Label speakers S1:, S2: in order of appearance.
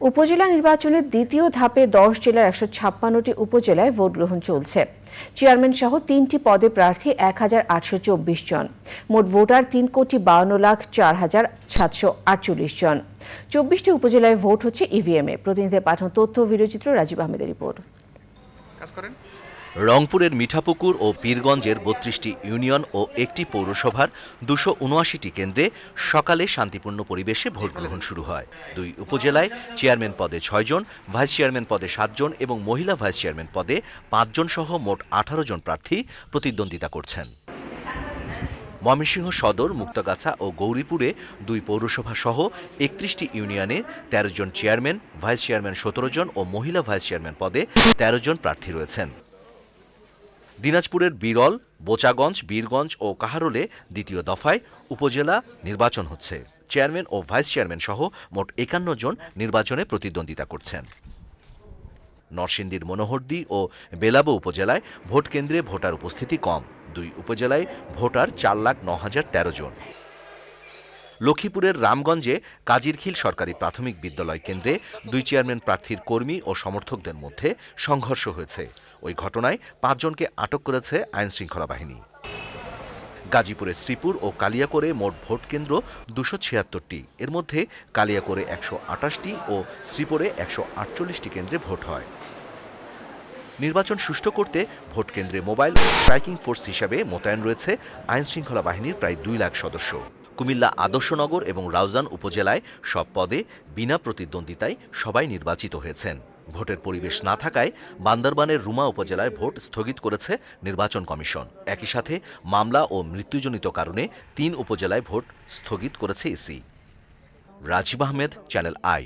S1: উপজেলা নির্বাচনের দ্বিতীয় ধাপে দশ জেলার একশো ছাপ্পান্নটি উপজেলায় ভোট গ্রহণ চলছে। চেয়ারম্যান সহ তিনটি পদে প্রার্থী এক হাজার আটশো চব্বিশ জন। মোট ভোটার তিন কোটি বাউন্ন লাখ চার হাজার সাতশো আটচল্লিশ জন। চব্বিশটি উপজেলায় ভোট হচ্ছে ইভিএমে প্রতিনিধি পাঠানো তথ্য ভিডিওচিত্র রাজীব আহমেদের রিপোর্ট।
S2: করেন?
S3: রংপুরের মিঠাপুকুর ও পীরগঞ্জের বত্রিশটি ইউনিয়ন ও একটি পৌরসভার দুশো উনআশিটি কেন্দ্রে সকালে শান্তিপূর্ণ পরিবেশে ভোট গ্রহণ শুরু হয়। দুই উপজেলায় চেয়ারম্যান পদে ছয়জন ভাইস চেয়ারম্যান পদে সাতজন এবং মহিলা ভাইস চেয়ারম্যান পদে পাঁচজন সহ মোট আঠারো জন প্রার্থী প্রতিদ্বন্দ্বিতা করছেন। ময়মনসিংহ সদর, মুক্তাগাছা ও গৌরীপুরে দুই পৌরসভা সহ একত্রিশটি ইউনিয়নে তেরো জন চেয়ারম্যান, ভাইস চেয়ারম্যান সতেরো জন ও মহিলা ভাইস চেয়ারম্যান পদে তেরো জন প্রার্থী রয়েছেন। দিনাজপুরের বিরল, বোচাগঞ্জ, বীরগঞ্জ ও কাহারোলে দ্বিতীয় দফায় উপজেলা নির্বাচন হচ্ছে। চেয়ারম্যান ও ভাইস চেয়ারম্যান সহ মোট একান্ন জন নির্বাচনে প্রতিদ্বন্দ্বিতা করছেন। নরসিংদীর মনোহরদী ও বেলাবো উপজেলায় ভোট কেন্দ্রে ভোটার উপস্থিতি কম। দুই উপজেলায় ভোটার চার লাখ ন হাজার তেরো জন। লক্ষ্মীপুরের রামগঞ্জে কাজিরখিল সরকারি প্রাথমিক বিদ্যালয় কেন্দ্রে দুই চেয়ারম্যান প্রার্থীর কর্মী ও সমর্থকদের মধ্যে সংঘর্ষ হয়েছে। ওই ঘটনায় পাঁচজনকে আটক করেছে আইন শৃঙ্খলা বাহিনী। গাজীপুরের শ্রীপুর ও কালিয়াকোরে মোট ভোট কেন্দ্র দুশো ছিয়াত্তরটি। এর মধ্যে কালিয়াকোরে একশো আটাশটি ও শ্রীপুরে একশো আটচল্লিশটি কেন্দ্রে ভোট হয়। নির্বাচন সুষ্ঠু করতে ভোট কেন্দ্রে মোবাইল ও স্ট্রাইকিং ফোর্স হিসাবে মোতায়েন রয়েছে আইন শৃঙ্খলা বাহিনীর প্রায় দুই লাখ সদস্য। কুমিল্লা আদর্শনগর এবং রাউজান উপজেলায় সব পদে বিনা প্রতিদ্বন্দ্বিতায় সবাই নির্বাচিত হয়েছেন। ভোটের পরিবেশ না থাকায় বান্দরবানের রুমা উপজেলায় ভোট স্থগিত করেছে নির্বাচন কমিশন। একই সাথে মামলা ও মৃত্যুজনিত কারণে তিন উপজেলায় ভোট স্থগিত করেছে EC. Rajib Ahmed, channel i.